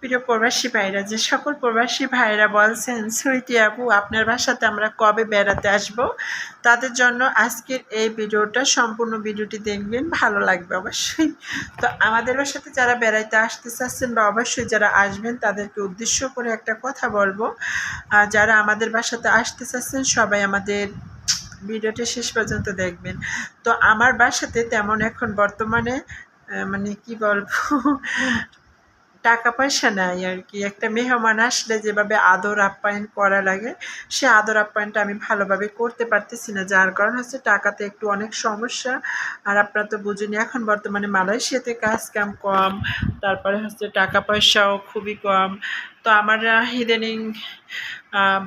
প্রিয় প্রবাসী ভাইরা, যে সকল প্রবাসী ভাইরা বলছেন, সুইটি আপু, আপনার বাসাতে আমরা কবে বেড়াতে আসব? তাদের জন্য আজকের এই ভিডিওটা, সম্পূর্ণ ভিডিওটি দেখবেন, ভালো লাগবে অবশ্যই। তো আমাদের বাসাতে যারা বেড়াইতে আসতে চাচ্ছেন বা অবশ্যই যারা আসবেন, তাদেরকে উদ্দেশ্য করে একটা কথা বলব। আর যারা আমাদের বাসাতে আসতে চাচ্ছেন, সবাই আমাদের ভিডিওটি শেষ পর্যন্ত দেখবেন। তো আমার বাসাতে তেমন এখন বর্তমানে মানে কি বলব টাকা পয়সা নাই আর কি একটা মেহমান আসলে যেভাবে আদর আপ্যায়ন করা লাগে, সে আদর আপ্যায়নটা আমি ভালোভাবে করতে পারতেছি না। যার কারণ হচ্ছে টাকাতে একটু অনেক সমস্যা। আর আপনারা তো বুঝুনি এখন বর্তমানে মালয়েশিয়াতে কাজ কাম কম তারপরে হচ্ছে টাকা পয়সাও খুবই কম। তো আমার ইদানিং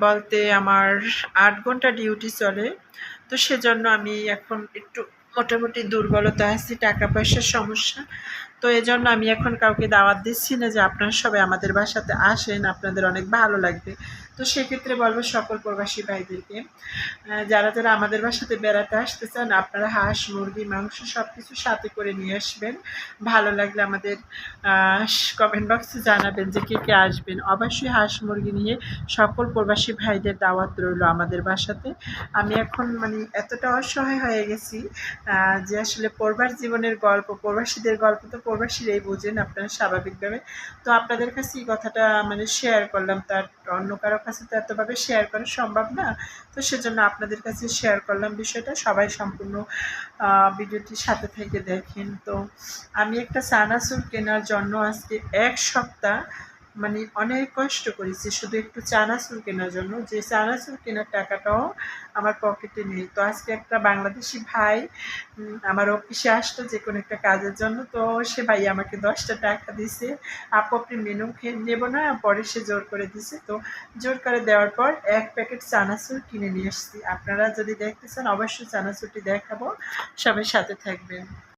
বলতে আমার আট ঘণ্টা ডিউটি চলে। তো সেজন্য আমি এখন একটু মোটামুটি দুর্বলতা আছি টাকা পয়সার সমস্যা। তো এই জন্য আমি এখন কাউকে দাওয়াত দিচ্ছি না যে আপনারা সবাই আমাদের বাসাতে আসেন, আপনাদের অনেক ভালো লাগবে। তো সেক্ষেত্রে বলব সকল প্রবাসী ভাইদেরকে যারা যারা আমাদের বাসাতে বেড়াতে আসতে চান আপনারা হাঁস, মুরগি, মাংস সব কিছু সাথে করে নিয়ে আসবেন। ভালো লাগলে আমাদের কমেন্ট বক্সে জানাবেন যে কে কে আসবেন। অবশ্যই হাঁস, মুরগি নিয়ে সকল প্রবাসী ভাইদের দাওয়াত রইল আমাদের বাসাতে। আমি এখন মানে এতটা অসহায় হয়ে গেছি যে আসলে পড়বার জীবনের গল্প, প্রবাসীদের গল্প তো প্রবাসীরাই বোঝেন আপনারা স্বাভাবিকভাবে। তো আপনাদের কাছে এই কথাটা মানে শেয়ার করলাম, তার অন্য কারও কাছে তো এতভাবে শেয়ার করা সম্ভব না। তো সেজন্য আপনাদের কাছে শেয়ার করলাম বিষয়টা। সবাই সম্পূর্ণ ভিডিওটির সাথে থেকে দেখেন। তো আমি একটা সানাসুর কেনার জন্য আজকে এক সপ্তাহ মানে অনেক কষ্ট করেছি, শুধু একটু চানাচুর কেনার জন্য। যে চানাচুর কেনার টাকাটাও আমার পকেটে নেই। তো আজকে একটা বাংলাদেশি ভাই আমার অফিসে আসতো যে কোনো একটা কাজের জন্য। তো সে ভাই আমাকে দশটা টাকা দিছে আপু, আপনি মেনু খেয়ে নেব না, পরে সে জোর করে দিছে। তো জোর করে দেওয়ার পর এক প্যাকেট চানাচুর কিনে নিয়ে এসেছি আপনারা যদি দেখতে চান, অবশ্যই চানাচুরটি দেখাবো। সবাই সাথে থাকবেন।